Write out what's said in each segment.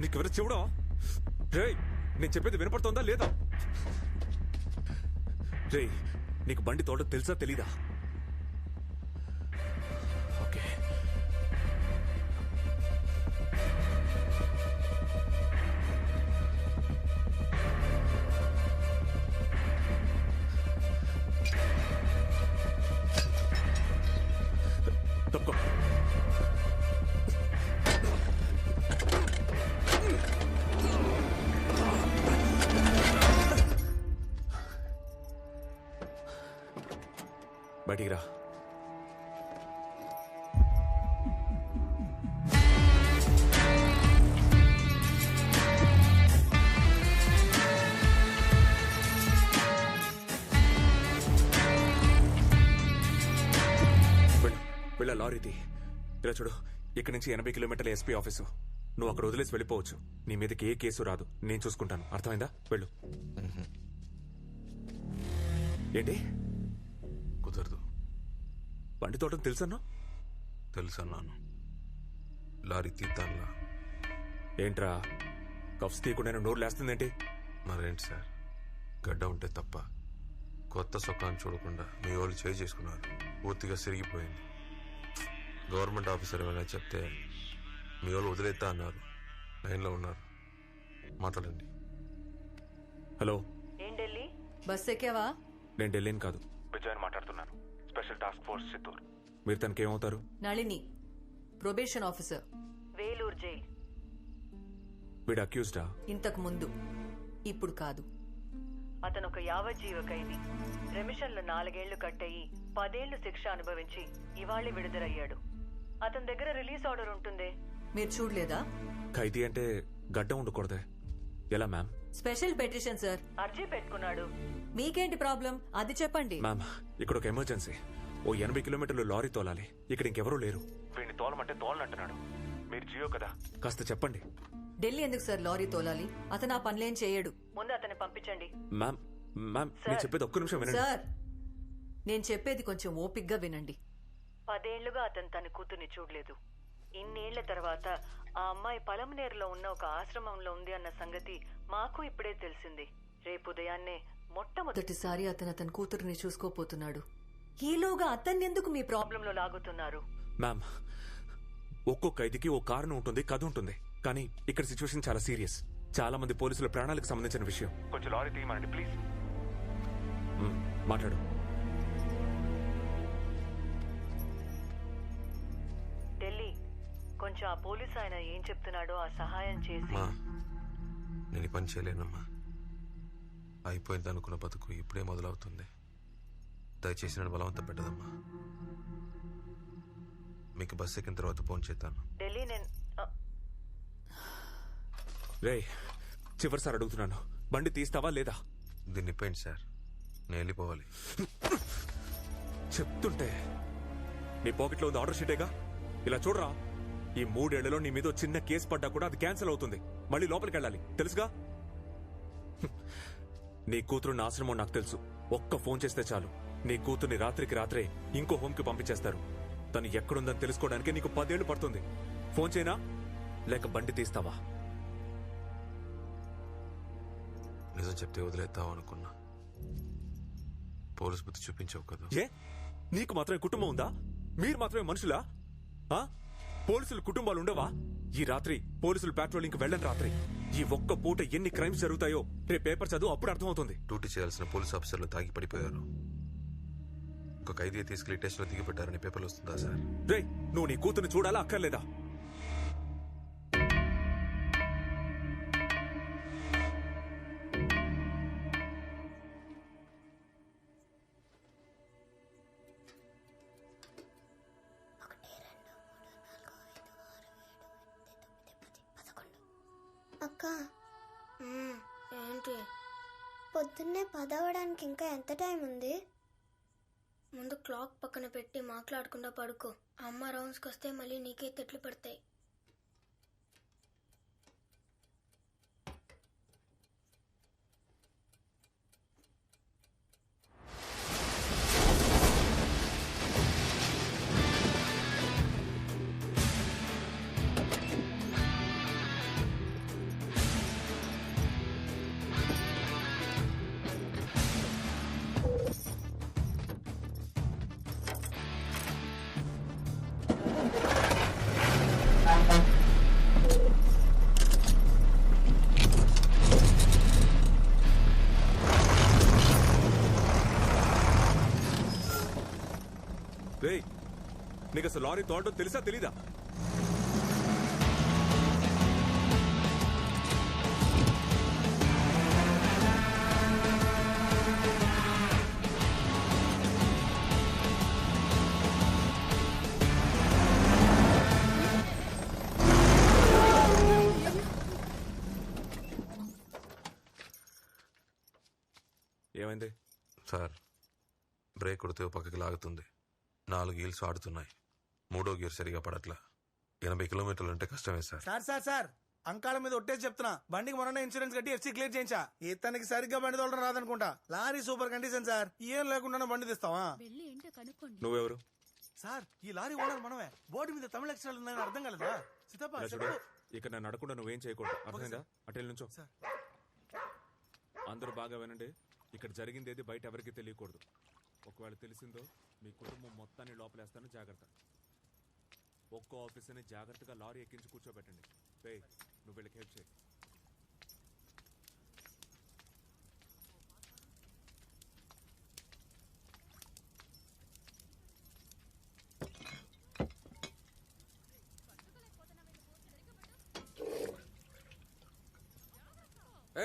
నీకెవరు చెవుడా రేయ్ నేను చెప్పేది వినపడుతోందా లేదా? రేయ్ నీకు బండి తోట తెలుసా తెలీదా? బయటికి రా. వెళ్ళు లారీది ఇలా చూడు ఇక్కడి నుంచి ఎనభై కిలోమీటర్ల ఎస్పీ ఆఫీసు. నువ్వు అక్కడ వదిలేసి వెళ్ళిపోవచ్చు. నీ మీదకి ఏ కేసు రాదు. నేను చూసుకుంటాను. అర్థమైందా? వెళ్ళు. ఏంటి? బండి తోటం తెలుసన్నా? తెలుసన్నాను. లారీ తీద్దాంలా. ఏంట్రా? కఫ్స్ తీయకుండా నోరు లేస్తుందేంటి? మరేంటి సార్? గడ్డ ఉంటే తప్ప. కొత్త సొక్కాన్ని చూడకుండా మీ వాళ్ళు చేయి చేసుకున్నారు. పూర్తిగా సిరిగిపోయింది. గవర్నమెంట్ ఆఫీసర్ ఏమైనా చెప్తే మీ వాళ్ళు వదిలేస్తా అన్నారు. లైన్లో ఉన్నారు. మాట్లాడండి. హలో. బస్ ఎక్కావా? నేను ఢిల్లీని కాదు. టాస్క్ ఫోర్స్ చిత్తూరు మీరు తనకి ఏమవుతారు Nalini probation officer Vellore jail. వీడు అక్యూజ్డా ఇంతకు ముందు. ఇప్పుడు కాదు. అతను ఒక యావజ్జీవ ఖైదీ. రెమిషన్లు నాలుగేళ్ళు కట్టయి పదేళ్ళు శిక్ష అనుభవించి ఇవాళే విడుదలయ్యాడు. అతని దగ్గర రిలీజ్ ఆర్డర్ ఉంటుందే? మీరు చూడలేదా? ఖైదీ అంటే గడ్డ ఉండకూడదే. ఎలా మ్యామ్ స్పెషల్ పెటిషన్ సార్ అర్జీ పెట్టుకున్నాడు. మీకేంటి ప్రాబ్లం? అది చెప్పండి. మ్యామ్ ఇక్కడ ఒక ఎమర్జెన్సీ. ఓ ఎనభై కిలోమీటర్లు లారీ తోలాలి. ఇక్కడ ఇంకెవరూ లేరు. వీడిని తోలమంటే తోలనంటున్నాడు. మీరు జియో కదా. కాస్త చెప్పండి. ఢిల్లీ ఎందుకు సార్ లారీ తోలాలి? అతను ఆ పనులేం చేయడు. ముందు అతన్ని పంపించండి. మ్యామ్ మ్యామ్ నేను చెప్పేది ఒక్క నిమిషం వినండి. సార్ నేను చెప్పేది కొంచెం ఓపిగ్గా వినండి. పదేళ్ళుగా అతను తన కూతుర్ని చూడలేదు. ఇన్నేళ్ళ తర్వాత ఆ అమ్మాయి పలమనేరులో ఉన్న ఒక ఆశ్రమంలో ఉంది అన్న సంగతి మాకు ఇప్పుడే తెలిసింది. రేపు ఉదయాన్నే మొట్టమొదటి మొదటిసారి అతను అతని కూతురుని చూసుకోపోతున్నాడు. ఈలోగా అతన్ని ఎందుకు మీ ప్రాబ్లం ప్రాబ్లంలో లాగుతున్నారు? మ్యామ్ ఒక్కో ఖైదీకి ఓ కారణం ఉంటుంది కథ ఉంటుంది. కానీ ఇక్కడ సిచ్యువేషన్ చాలా సీరియస్. చాలా మంది పోలీసుల ప్రాణాలకు సంబంధించిన విషయం. కొంచెం లారీ తీయమనండి ప్లీజ్. మాట్లాడు. ఢిల్లీ కొంచెం ఆ పోలీస్ ఆయన ఏం చెప్తున్నాడో ఆ సహాయం చేసి. మా నేను ఈ పని చేయలేనమ్మా. అయిపోయింది అనుకున్న బతుకు ఇప్పుడే మొదలవుతుంది. దయచేసి నన్ను బలవంతం పెట్టదమ్మా. మీకు బస్ ఎక్కిన తర్వాత ఫోన్ చేస్తాను ఢిల్లీ నేను ఆ, రే చివరిసారి అడుగుతున్నాను. బండి తీస్తావా లేదా? దీన్ని ఇప్పండి సార్. నేను వెళ్ళిపోవాలి. చెప్తుంటే నీ పాకెట్లో ఉంది ఆర్డర్ షీటేగా? ఇలా చూడరా ఈ మూడేళ్ళలో నీ మీద చిన్న కేసు పడ్డా కూడా అది క్యాన్సిల్ అవుతుంది. మళ్ళీ లోపలికి వెళ్ళాలి. తెలుసుగా. నీ కూతురు నా ఆశ్రమం నాకు తెలుసు. ఒక్క ఫోన్ చేస్తే చాలు. నీ కూతుర్ని రాత్రికి రాత్రే ఇంకో హోమ్కి పంపించేస్తారు. తను ఎక్కడుందని తెలుసుకోవడానికి నీకు పదేళ్ళు పడుతుంది. ఫోన్ చేయనా? లేక బండి తీస్తావా? నిజం చెప్తే వదిలేద్దాం అనుకున్నా. పోలీస్ బుద్ధి చూపించవు కదా. ఏ? నీకు మాత్రమే కుటుంబం ఉందా? మీరు మాత్రమే మనుషులా? ఆ? పోలీసులు కుటుంబాలు ఉండవా? ఈ రాత్రి పోలీసులు పెట్రోలింగ్ వెళ్ళని రాత్రి. ఈ ఒక్క పూట ఎన్ని క్రైమ్స్ జరుగుతాయో రేపు పేపర్ చదువు అప్పుడు అర్థమవుతుంది. డ్యూటీ చేయాల్సిన పోలీస్ ఆఫీసర్లు తాగి పడిపోయారు. ఒక ఖైదీ తీసుకెళ్ళి స్టేషన్లో దిగి పెట్టారని పేపర్లు వస్తుందా సార్? రే నువ్వు నీ కూతుర్ని చూడాలా అక్కర్లేదా? అక్క. ఏంటి? పొద్దున్నే పదవడానికి ఇంకా ఎంత టైం ఉంది? ముందు క్లాక్ పక్కన పెట్టి మాట్లాడకుండా పడుకో. అమ్మ రౌండ్స్కి వస్తే మళ్ళీ నీకే తిట్లు పడతాయి. నీకు అసలు లారీ తోడటం తెలుసా తెలీదా? ఏమైంది? సార్ బ్రేక్ కొడితే ఓ పక్కకి లాగుతుంది. నాలుగు గీల్స్ ఆడుతున్నాయి. మూడో గీర్ సరిగా పడట్లా. ఎనభై కిలోమీటర్లు అంటే కష్టమే sir. Sir sir sir. Ankala మీద ఒట్టేసి చెప్తున్నా. బండికి మొన్న ఇన్సూరెన్స్ కట్టి ఎఫ్సీ క్లియర్ చేయించా. ఇతనికి సరిగ్గా బండి తోలడం రాదనుకుంటా. Lorry super condition sir. ఏం లేకుండా బండి తీస్తావా? వెళ్ళి ఏంటో కనుక్కోండి. నువ్వెవరు? సార్ ఈ లారీ ఓనర్ మనమే. బోర్డు మీద తమిళ అక్షరాలు ఉన్నాయని అర్థం కాలేదా? సీతప్ప ఇలా చూడు. చెప్పు. ఇక్కడ నేను నడకుండా నువ్వేం చేయకూడదు. అర్థమైందా? అటెల్ నుంచో. సార్. అందరూ బాగా వినండి. ఇక్కడ జరిగింది ఏది బయట ఎవరికి తెలియకూడదు. ఒకవేళ తెలిసిందో మీ కుటుంబం మొత్తాన్ని లోపలేస్తాను జాగ్రత్త. ఒక్కో ఆఫీసర్ని జాగ్రత్తగా లారీ ఎక్కించి కూర్చోబెట్టండి. రే నువ్వు వీళ్ళకి హెల్ప్ చేయి.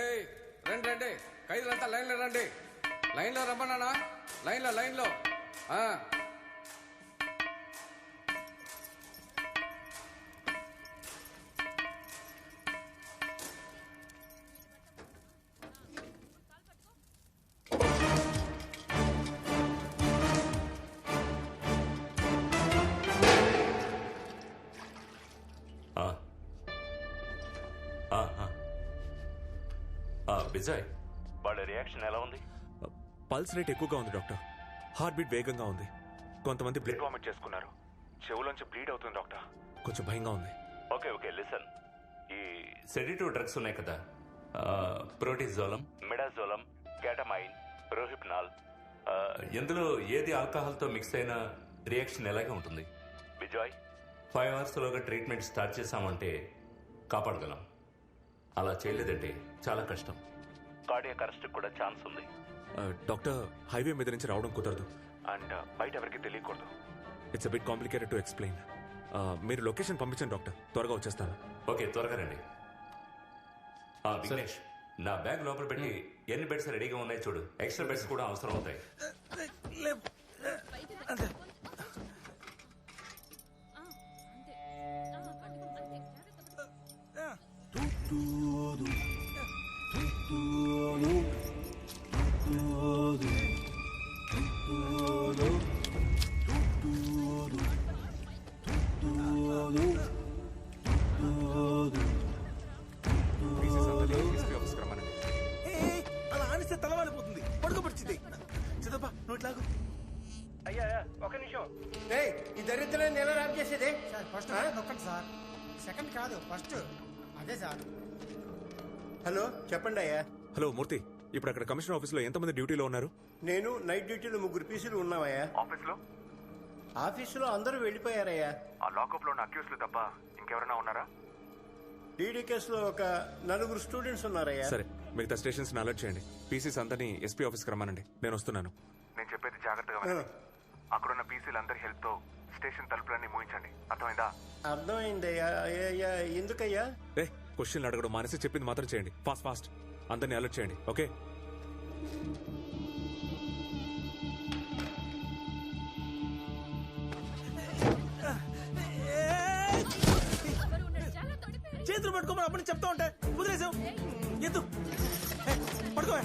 ఏయ్ రండి రండి. ఖైదులంతా లైన్లో రండి. లైన్లో రమ్మన్నానా? లైన్లో లైన్లో. ఆ. విజయ్ వాళ్ళ రియాక్షన్ ఎలా ఉంది? పల్స్ రేట్ ఎక్కువగా ఉంది డాక్టర్. హార్ట్ బీట్ వేగంగా ఉంది. కొంతమంది బ్లడ్ వామిట్ చేసుకున్నారు. చెవులోంచి బ్లీడ్ అవుతుంది డాక్టర్. కొంచెం భయంగా ఉంది. ఓకే ఓకే లిసన్ ఈ సెడిటివ్ డ్రగ్స్ ఉన్నాయి కదా. ప్రోటిజోలం మిడాజోలం కేటమైన్ రోహిప్నాల్ ఇందులో ఏది ఆల్కహాల్తో మిక్స్ అయిన రియాక్షన్ ఎలాగే ఉంటుంది? విజయ్. ఫైవ్ అవర్స్లోగా ట్రీట్మెంట్ స్టార్ట్ చేశామంటే కాపాడగలం. అలా చేయలేదంటే చాలా కష్టం. కార్డియాక్ అరెస్ట్ కూడా ఛాన్స్ ఉంది. డాక్టర్ హైవే మీద నుంచి రావడం కుదరదు. అండ్ బయట ఎవరికి తెలియకూడదు. It's bit complicated to explain మీరు లొకేషన్ పంపించండి డాక్టర్. త్వరగా వచ్చేస్తాను. ఓకే త్వరగా రండి. విఘ్నేష్ నా బ్యాగ్ లోపల పెట్టి ఎన్ని బెడ్స్ రెడీగా ఉన్నాయి చూడు. ఎక్స్ట్రా బెడ్స్ కూడా అవసరం అవుతాయి. అలా ఆనిస్తే తలవాలిపోతుంది పడుకోబడిచింది చిదప్ప నువ్వు అయ్యా ఒక నిమిషం ఏయ్, ఈ దరిద్రాన్ని ఎలా ర్యాప్ చేసేది సార్ ఫస్ట్ నొక్కండి సార్ సెకండ్ కాదు ఫస్ట్ అదే సార్ హలో చెప్పండి అయ్యా హలో మూర్తి ఇప్పుడు అక్కడ కమిషనర్ ఆఫీస్లో ఎంతమంది డ్యూటీలో ఉన్నారు? నేను నైట్ డ్యూటీలో ముగ్గురు పీసులు ఉన్నామయ్యా ఆఫీస్లో? ఆఫీసులో అందరూ వెళ్ళిపోయారయ్యా. ఆ లాకప్లో ఉన్న అక్యూస్లు తప్ప ఇంకెవరైనా ఉన్నారా? డీడీ కేసులో ఒక నలుగురు స్టూడెంట్స్ ఉన్నారయ్యా. సరే మిగతా స్టేషన్స్ అలర్ట్ చేయండి. పీసీస్ అందరినీ ఎస్పీ ఆఫీస్కి రమ్మనండి. నేను వస్తున్నాను. నేను చెప్పేది జాగ్రత్తగా వినండి. అక్కడున్న పీసీలందరి హెల్ప్తో స్టేషన్ తలుపులన్నీ మూయించండి. అర్థమైందా? అర్థమైందయ్యా. అయ్యా ఎందుకయ్యా? ఏ క్వశ్చన్లు అడగడం మానేసి చెప్పింది మాత్రం చేయండి. Fast fast. అందరినీ అలర్ట్ చేయండి ఓకే? చేతులు పట్టుకోమని అప్పుడు చెప్తా ఉంటే కుదిరేసావు ఎత్తు. పడుకో.